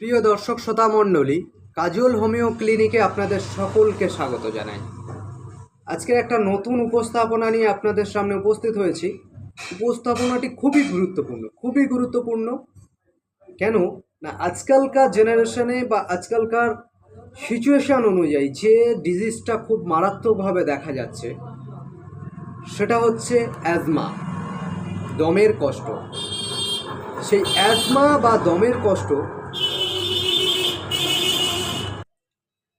প্রিয় দর্শক শ্রোতা মণ্ডলী, কাজল হোমিও ক্লিনিকে আপনাদের সকলকে স্বাগত জানাই। আজকে একটা নতুন উপস্থাপনা নিয়ে আপনাদের সামনে উপস্থিত হয়েছি। উপস্থাপনাটি খুবই গুরুত্বপূর্ণ খুবই গুরুত্বপূর্ণ। কেন? না, আজকালকার জেনারেশনে বা আজকালকার সিচুয়েশান অনুযায়ী যে ডিজিজটা খুব মারাত্মকভাবে দেখা যাচ্ছে, সেটা হচ্ছে অ্যাজমা, দমের কষ্ট। সেই অ্যাজমা বা দমের কষ্ট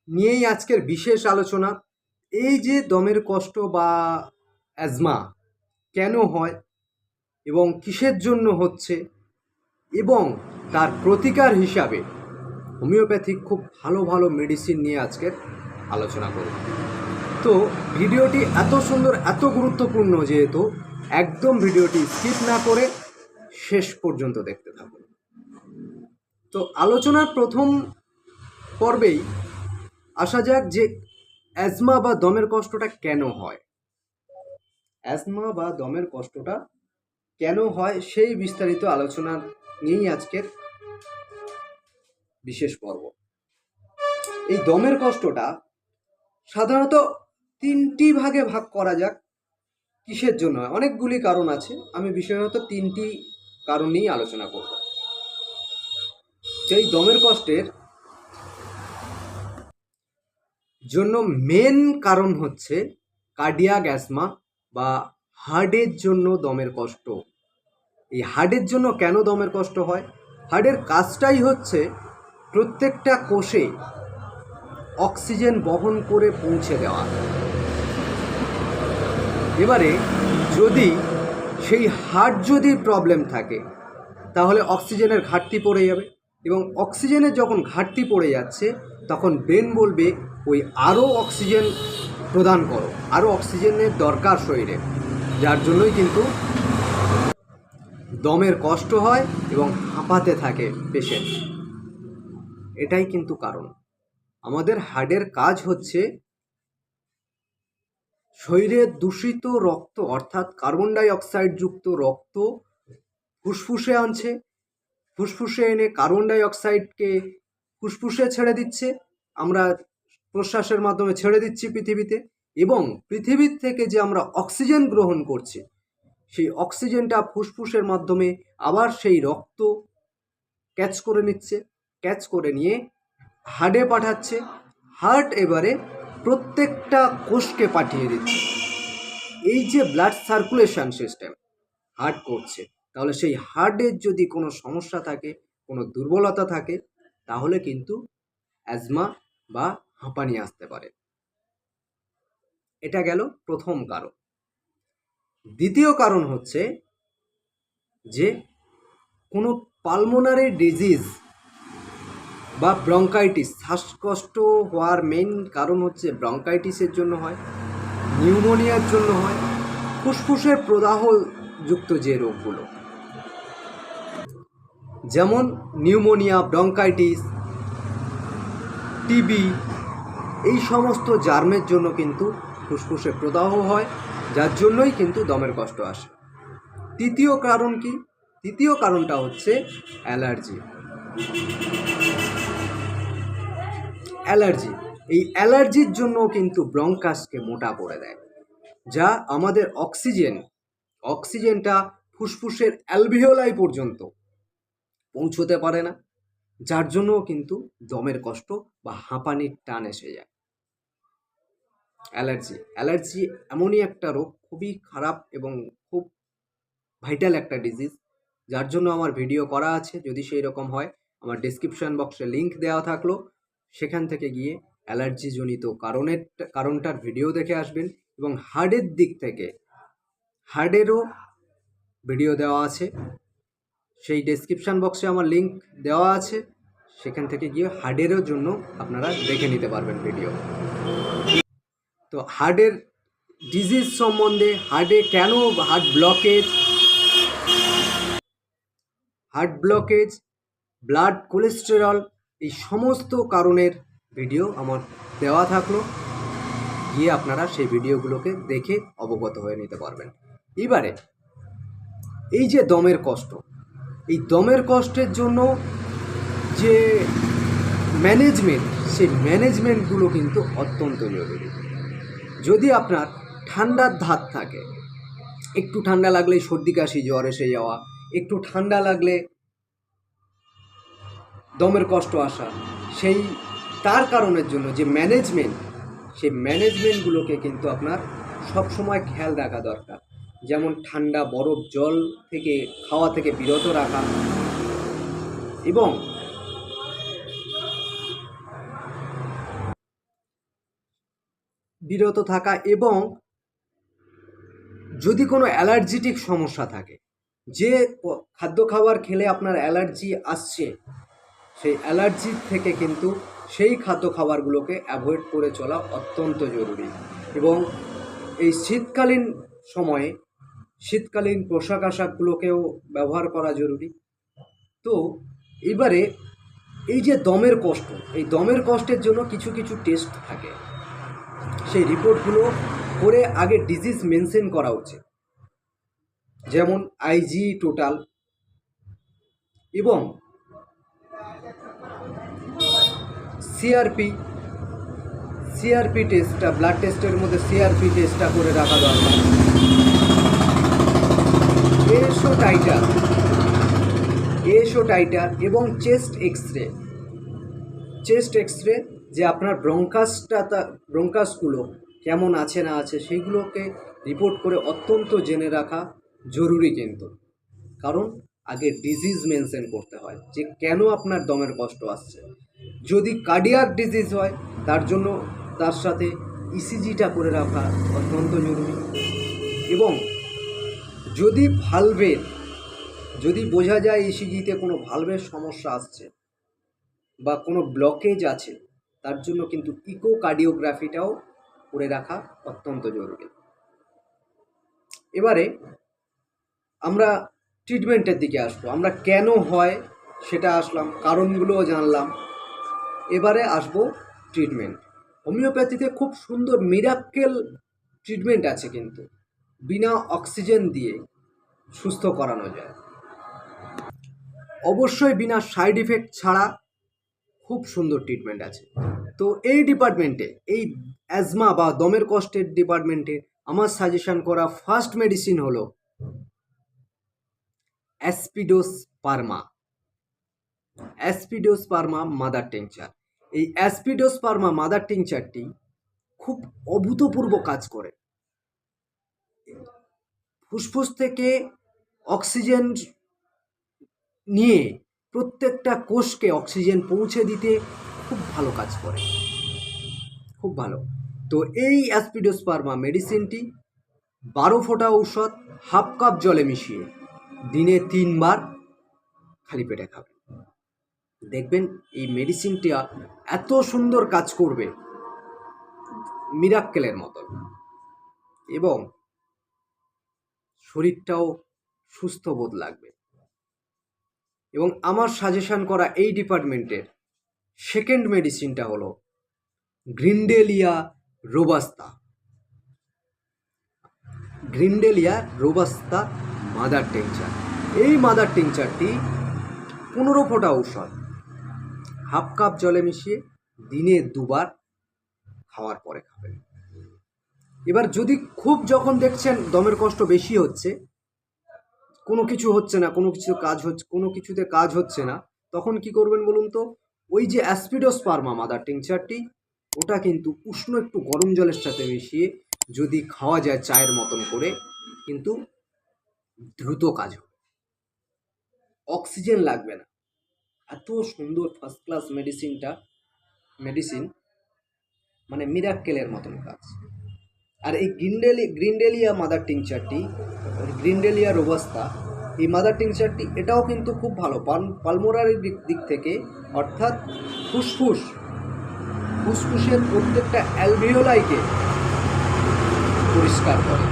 নিয়েই আজকের বিশেষ আলোচনা, এই যে দমের কষ্ট বা অ্যাজমা কেন হয় এবং কিসের জন্য হচ্ছে এবং তার প্রতিকার হিসাবে হোমিওপ্যাথিক খুব ভালো ভালো মেডিসিন নিয়ে আজকের আলোচনা করব। তো ভিডিওটি এত সুন্দর, এত গুরুত্বপূর্ণ যেহেতু একদম ভিডিওটি স্কিপ না করে শেষ পর্যন্ত দেখতে থাকুন। তো আলোচনার প্রথম পর্বেই আসা যাক যে অ্যাজমা বা দমের কষ্টটা কেন হয়। অ্যাজমা বা দমের কষ্টটা কেন হয় সেই বিস্তারিত আলোচনা নিয়েই আজকের বিশেষ পর্ব। এই দমের কষ্টটা সাধারণত তিনটি ভাগে ভাগ করা যাক, কিসের জন্য অনেকগুলি কারণ আছে, আমি বিশেষত তিনটি কারণ নিয়েই আলোচনা করব। সেই দমের কষ্টের জন্য মেন কারণ হচ্ছে কার্ডিয়াক অ্যাসমা বা হার্টের জন্য দমের কষ্ট। এই হার্টের জন্য কেন দমের কষ্ট হয়? হার্টের কাজটাই হচ্ছে প্রত্যেকটা কোষে অক্সিজেন বহন করে পৌঁছে দেওয়া। এবারে যদি সেই হার্ট যদি প্রবলেম থাকে, তাহলে অক্সিজেনের ঘাটতি পড়ে যাবে এবং অক্সিজেনের যখন ঘাটতি পড়ে যাচ্ছে, তখন ব্রেন বলবে ওই আরও অক্সিজেন প্রদান করো। আরও অক্সিজেনের দরকার শরীরে। যার জন্যই কিন্তু দমের কষ্ট হয় এবং হাঁপাতে থাকে পেশেন্ট এটাই কিন্তু কারণ। আমাদের হার্টের কাজ হচ্ছে শরীরে দূষিত রক্ত, অর্থাৎ কার্বন ডাই অক্সাইড যুক্ত রক্ত ফুসফুসে আনছে। ফুসফুসে এনে কার্বন ডাই অক্সাইডকে ফুসফুসে ছেড়ে দিচ্ছে। আমরা প্রশ্বাসের মাধ্যমে ছেড়ে দিচ্ছি পৃথিবীতে এবং পৃথিবীর থেকে যে আমরা অক্সিজেন গ্রহণ করছি, সেই অক্সিজেনটা ফুসফুসের মাধ্যমে আবার সেই রক্ত ক্যাচ করে নিচ্ছে, ক্যাচ করে নিয়ে হার্টে পাঠাচ্ছে, হার্ট এবারে প্রত্যেকটা কোষকে পাঠিয়ে দিচ্ছে। এই যে ব্লাড সার্কুলেশন সিস্টেম হার্ট করছে, তাহলে সেই হার্টের যদি কোনো সমস্যা থাকে, কোনো দুর্বলতা থাকে, তাহলে কিন্তু অ্যাজমা বা হাঁপানি আসতে পারে। এটা গেল প্রথম কারণ। দ্বিতীয় কারণ হচ্ছে যে কোনো পালমোনারি ডিজিজ বা ব্রঙ্কাইটিস শ্বাসকষ্ট হওয়ার মেন কারণ হচ্ছে ব্রঙ্কাইটিসের জন্য হয় নিউমোনিয়ার জন্য হয়, ফুসফুসের প্রদাহ যুক্ত যে রোগগুলো। যেমন নিউমোনিয়া ব্রঙ্কাইটিস টিবি এই সমস্ত জার্মের জন্য কিন্তু ফুসফুসে প্রদাহ হয়, যার জন্যই কিন্তু দমের কষ্ট আসে। তৃতীয় কারণ কি? তৃতীয় কারণটা হচ্ছে অ্যালার্জি। অ্যালার্জি। এই অ্যালার্জির জন্য কিন্তু ব্রঙ্কাসকে মোটা করে দেয়, যা আমাদের অক্সিজেন, অক্সিজেনটা ফুসফুসের অ্যালভিওলাই পর্যন্ত পৌঁছতে পারে না। যার জন্য কিন্তু দমের কষ্ট বা হাঁপানির টান এসে যায়। অ্যালার্জি। অ্যালার্জি এমনই একটা রোগ, খুবই খারাপ এবং খুব ভাইটাল একটা ডিজিজ। যার জন্য আমার ভিডিও করা আছে, যদি সেই রকম হয়, আমার ডিসক্রিপশন বক্সে লিংক দেওয়া থাকল। সেখান থেকে গিয়ে অ্যালার্জিজনিত কারণের, কারণটার ভিডিও দেখে আসবেন এবং হার্টের দিক থেকে হার্টেরও ভিডিও দেওয়া আছে। সেই ডেসক্রিপশন বক্সে আমার লিঙ্ক দেওয়া আছে। সেখান থেকে গিয়ে হার্ডেরও জন্য আপনারা দেখে নিতে পারবেন ভিডিও তো হার্টের ডিজিজ সম্বন্ধে হার্টে কেন heart blockage heart blockage blood cholesterol এই সমস্ত কারণের ভিডিও আমার দেওয়া থাকল। গিয়ে আপনারা সেই ভিডিওগুলোকে দেখে অবগত হয়ে নিতে পারবেন। এবারে, এই যে দমের কষ্ট এই দমের কষ্টের জন্য যে ম্যানেজমেন্ট, সেই ম্যানেজমেন্টগুলো কিন্তু অত্যন্ত জরুরি। যদি আপনার ঠান্ডার ধাত থাকে, একটু ঠান্ডা লাগলে সর্দি, কাশি, জ্বর এসে যাওয়া, একটু ঠান্ডা লাগলে দমের কষ্ট আসা, সেই তার কারণের জন্য যে ম্যানেজমেন্ট, সেই ম্যানেজমেন্টগুলোকে কিন্তু আপনার সবসময় খেয়াল রাখা দরকার। যেমন ঠান্ডা, বরফ, জল থেকে, খাওয়া থেকে বিরত রাখা এবং বিরত থাকা এবং যদি কোনো অ্যালার্জিটিক সমস্যা থাকে, যে খাদ্য খাবার খেলে আপনার অ্যালার্জি আসছে, সেই অ্যালার্জি থেকে কিন্তু সেই খাদ্য খাবারগুলোকে অ্যাভয়েড করে চলা অত্যন্ত জরুরি এবং এই শীতকালীন সময়ে শীতকালীন পোশাক আশাকগুলোকেও ব্যবহার করা জরুরি। তো এবারে এই যে দমের কষ্ট, এই দমের কষ্টের জন্য কিছু কিছু টেস্ট থাকে। সেই রিপোর্টগুলো করে আগে ডিজিজ মেনশন করা উচিত। যেমন আইজি টোটাল এবং সিআরপি সিআরপি টেস্টটা ব্লাড টেস্টের মধ্যে সিআরপি টেস্টটা করে রাখা দরকার। এসো টাইটার এসো টাইটার এবং chest X ray chest X ray যে আপনার ব্রঙ্কাসটা ব্রঙ্কাসগুলো কেমন আছে না আছে সেইগুলোকে রিপোর্ট করে অত্যন্ত জেনে রাখা জরুরি কিন্তু। কারণ আগে ডিজিজ মেনশন করতে হয় যে কেন আপনার দমের কষ্ট আসছে। যদি কার্ডিয়াক ডিজিজ হয়, তার জন্য তার সাথে ইসিজিটা করে রাখা অত্যন্ত জরুরি। এবং যদি ভালভের যদি বোঝা যায় ইসিজিতে কোনো ভালভের সমস্যা আসছে বা কোনো ব্লকেজ আছে, তার জন্য কিন্তু ইকোকার্ডিওগ্রাফিটাও করে রাখা অত্যন্ত জরুরি। এবারে আমরা ট্রিটমেন্টের দিকে আসব। আমরা কেন হয় সেটা আসলাম, কারণগুলোও জানলাম। এবারে আসব ট্রিটমেন্ট হোমিওপ্যাথিতে খুব সুন্দর মিরাক্কেল ট্রিটমেন্ট আছে কিন্তু। বিনা অক্সিজেন দিয়ে সুস্থ করানো যায়। অবশ্যই বিনা সাইড ইফেক্ট ছাড়া খুব সুন্দর ট্রিটমেন্ট আছে। তো এই ডিপার্টমেন্টে এই অ্যাজমা বা দমের কষ্টের ডিপার্টমেন্টে আমার সাজেশন করা ফার্স্ট মেডিসিন হলো অ্যাসপিডোস পারমা অ্যাসপিডোস পারমা মাদার টিংচার এই অ্যাসপিডোস পারমা মাদার টিংচারটি খুব অভূতপূর্ব কাজ করে। ফুসফুস থেকে অক্সিজেন নিয়ে প্রত্যেকটা কোষকে অক্সিজেন পৌঁছে দিতে খুব ভালো কাজ করে। খুব ভালো। তো এই অ্যাসপিডোস্পার্মা মেডিসিনটি বারো ফোঁটা ঔষধ, হাফ কাপ জলে মিশিয়ে দিনে তিনবার খালি পেটে খাবেন দেখবেন এই মেডিসিনটা এত সুন্দর কাজ করবে মিরাক্কেলের মতন। এবং শরীরটাও সুস্থ বোধ লাগবে। এবং আমার সাজেশন করা এই ডিপার্টমেন্টের সেকেন্ড মেডিসিনটা হলো Grindelia robusta Grindelia robusta mother tincture এই মাদার টেংচারটি পনেরো ফোঁটা ঔষধ, হাফ কাপ জলে মিশিয়ে দিনে দুবার খাওয়ার পরে খাবেন। এবার যদি খুব যখন দেখছেন দমের কষ্ট বেশি হচ্ছে কোনো কিছু হচ্ছে না, কোনো কিছু কাজ হচ্ছে, কোনো কিছুতে কাজ হচ্ছে না, তখন কি করবেন বলুন তো? ওই যে অ্যাসপিডোস্পার্মা মাদার টিংচারটি ওটা কিন্তু উষ্ণ একটু গরম জলের সাথে মিশিয়ে যদি খাওয়া যায় চায়ের মতন করে, কিন্তু দ্রুত কাজ হবে। অক্সিজেন লাগবে না। এত সুন্দর ফার্স্ট ক্লাস মেডিসিনটা মেডিসিন মানে মিরাক্কেলের মতন কাজ। আর এই গ্রিন্ডেলি গ্রিনডেলিয়া মাদার টিংচারটি গ্রিন্ডেলিয়া রোবাস্তা এই মাদার টিংচারটি এটাও কিন্তু খুব ভালো। পাল পালমোরারি দিক থেকে, অর্থাৎ ফুসফুস, ফুসফুসের প্রত্যেকটা অ্যালভিওলাইকে পরিষ্কার করে।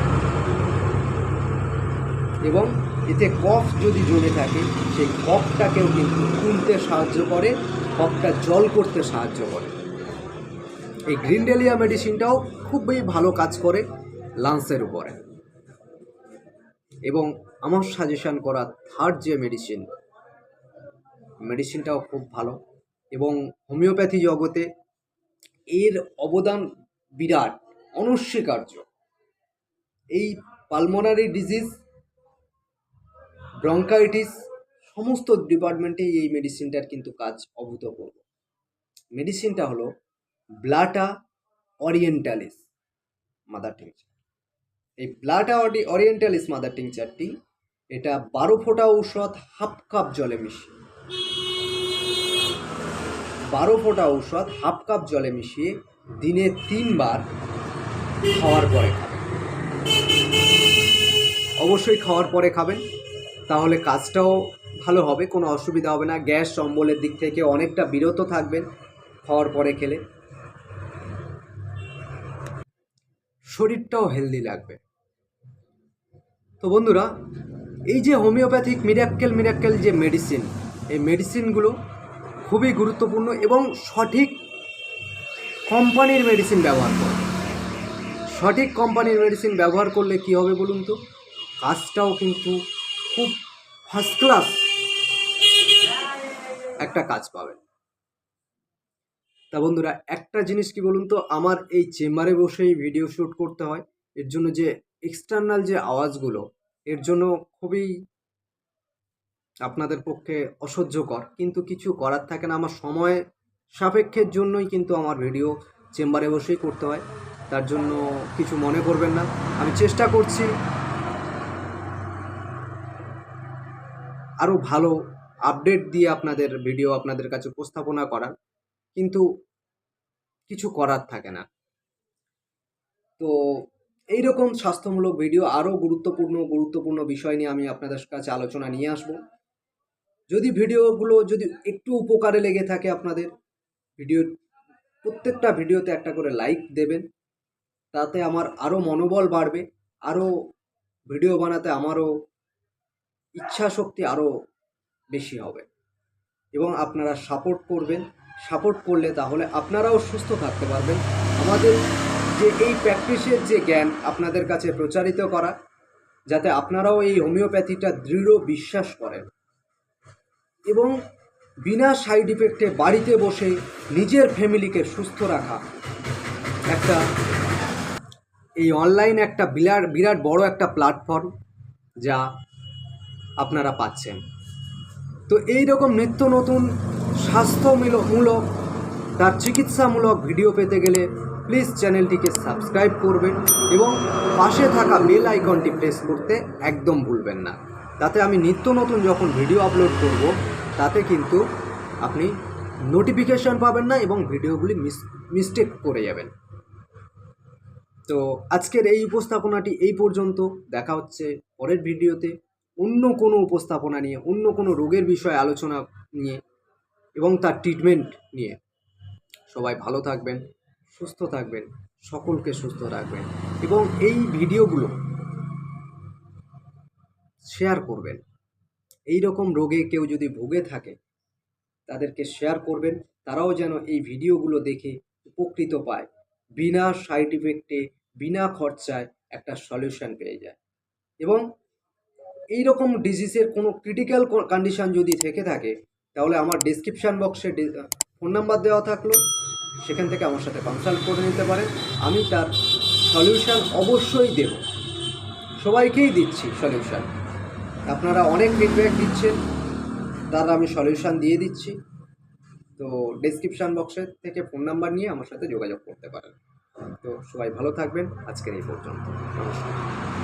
এবং এতে কফ যদি জমে থাকে, সেই কফটাকেও কিন্তু তুলতে সাহায্য করে, কফটা জল করতে সাহায্য করে। এই গ্রিনডেলিয়া মেডিসিনটাও খুবই ভালো কাজ করে লাংসের উপরে। এবং আমার সাজেশন করা থার্ড যে মেডিসিন মেডিসিনটাও খুব ভালো এবং হোমিওপ্যাথি জগতে এর অবদান বিরাট, অনস্বীকার্য। এই পালমোনারি ডিজিজ ব্রঙ্কাইটিস সমস্ত ডিপার্টমেন্টেই এই মেডিসিনটার কিন্তু কাজ অভূতপূর্ব। মেডিসিনটা হলো ব্লাটা অরিয়েন্টালিস মাদার টিংচার এই ব্লাটা অরিয়েন্টালিস মাদার টিংচারটি এটা বারো ফোঁটা ঔষধ হাফ কাপ জলে মিশিয়ে, বারো ফোঁটা ঔষধ হাফ কাপ জলে মিশিয়ে দিনে তিনবার খাওয়ার পরে খাবেন। অবশ্যই খাওয়ার পরে খাবেন, তাহলে কাজটাও ভালো হবে, কোনো অসুবিধা হবে না। গ্যাস, অম্বলের দিক থেকে অনেকটা বিরত থাকবেন খাওয়ার পরে খেলে। শরীরটাও হেলদি লাগবে। তো বন্ধুরা, এই যে হোমিওপ্যাথিক মিরাক্কেল মিরাক্কেল যে মেডিসিন, এই মেডিসিনগুলো খুবই গুরুত্বপূর্ণ এবং সঠিক কোম্পানির মেডিসিন ব্যবহার করুন সঠিক কোম্পানির মেডিসিন ব্যবহার করলে কি হবে বলুন তো? কাজটাও কিন্তু খুব ফার্স্ট ক্লাস একটা কাজ পাবেন। তা বন্ধুরা, একটা জিনিস কি বলুন তো? আমার এই চেম্বারে বসেই ভিডিও শ্যুট করতে হয়। এর জন্য যে এক্সটার্নাল যে আওয়াজগুলো, এর জন্য খুবই আপনাদের পক্ষে অসহ্যকর। কিন্তু কিছু করার থাকে না। আমার সময় সাপেক্ষের জন্যই কিন্তু আমার ভিডিও চেম্বারে বসেই করতে হয়। তার জন্য কিছু মনে করবেন না। আমি চেষ্টা করছি আরও ভালো আপডেট দিয়ে আপনাদের ভিডিও আপনাদের কাছে উপস্থাপনা করার। কিন্তু কিছু করার থাকে না। তো এই রকম স্বাস্থ্যমূলক ভিডিও আরও গুরুত্বপূর্ণ গুরুত্বপূর্ণ বিষয় নিয়ে আমি আপনাদের কাছে আলোচনা নিয়ে আসব। যদি ভিডিওগুলো যদি একটু উপকারে লেগে থাকে আপনাদের ভিডিও প্রত্যেকটা ভিডিওতে একটা করে লাইক দেবেন। তাতে আমার আরও মনোবল বাড়বে আরও ভিডিও বানাতে আমারও ইচ্ছা শক্তি আরও বেশি হবে এবং আপনারা সাপোর্ট করবেন। সাপোর্ট করলে তাহলে আপনারাও সুস্থ থাকতে পারবেন। আমাদের যে এই প্র্যাকটিসের যে জ্ঞান আপনাদের কাছে প্রচারিত করা, যাতে আপনারাও এই হোমিওপ্যাথিটা দৃঢ় বিশ্বাস করেন। এবং বিনা সাইড ইফেক্টে বাড়িতে বসে নিজের ফ্যামিলিকে সুস্থ রাখা। একটা এই অনলাইন একটা বিরাট বিরাট বড় একটা প্ল্যাটফর্ম যা আপনারা পাচ্ছেন। তো এই রকম নিত্য নতুন স্বাস্থ্যমূলক, তার চিকিৎসামূলক ভিডিও পেতে গেলে প্লিজ চ্যানেলটিকে সাবস্ক্রাইব করবেন এবং পাশে থাকা বেল আইকনটি প্রেস করতে একদম ভুলবেন না। তাতে আমি নিত্য নতুন যখন ভিডিও আপলোড করব, তাতে কিন্তু আপনি নোটিফিকেশন পাবেন না এবং ভিডিওগুলি মিস মিস্টেক করে যাবেন। তো আজকের এই উপস্থাপনাটি এই পর্যন্ত। দেখা হচ্ছে পরের ভিডিওতে অন্য কোনো উপস্থাপনা নিয়ে, অন্য কোনো রোগের বিষয়ে আলোচনা নিয়ে এবং তার ট্রিটমেন্ট নিয়ে। সবাই ভালো থাকবেন। সুস্থ থাকবেন, সকলকে সুস্থ রাখবেন এবং এই ভিডিওগুলো শেয়ার করবেন। এই রকম রোগে কেউ যদি ভুগে থাকে, তাদেরকে শেয়ার করবেন, তারাও যেন এই ভিডিওগুলো দেখে উপকৃত পায়, বিনা সাইড ইফেক্টে বিনা খরচায় একটা সলিউশন পেয়ে যায়। এবং এই রকম ডিজিজের কোনো ক্রিটিক্যাল কন্ডিশন যদি থেকে থাকে, তাহলে আমার ডিসক্রিপশান বক্সে ফোন নাম্বার দেওয়া থাকল। সেখান থেকে আমার সাথে কনসাল্ট করে নিতে পারেন আমি তার সলিউশন অবশ্যই দেব। সবাইকেই দিচ্ছি সলিউশন আপনারা অনেক ফিডব্যাক দিচ্ছেন। তার আমি সলিউশন দিয়ে দিচ্ছি। তো ডিসক্রিপশান বক্সের থেকে ফোন নাম্বার নিয়ে আমার সাথে যোগাযোগ করতে পারেন। তো সবাই ভালো থাকবেন। আজকের এই পর্যন্ত। নমস্কার।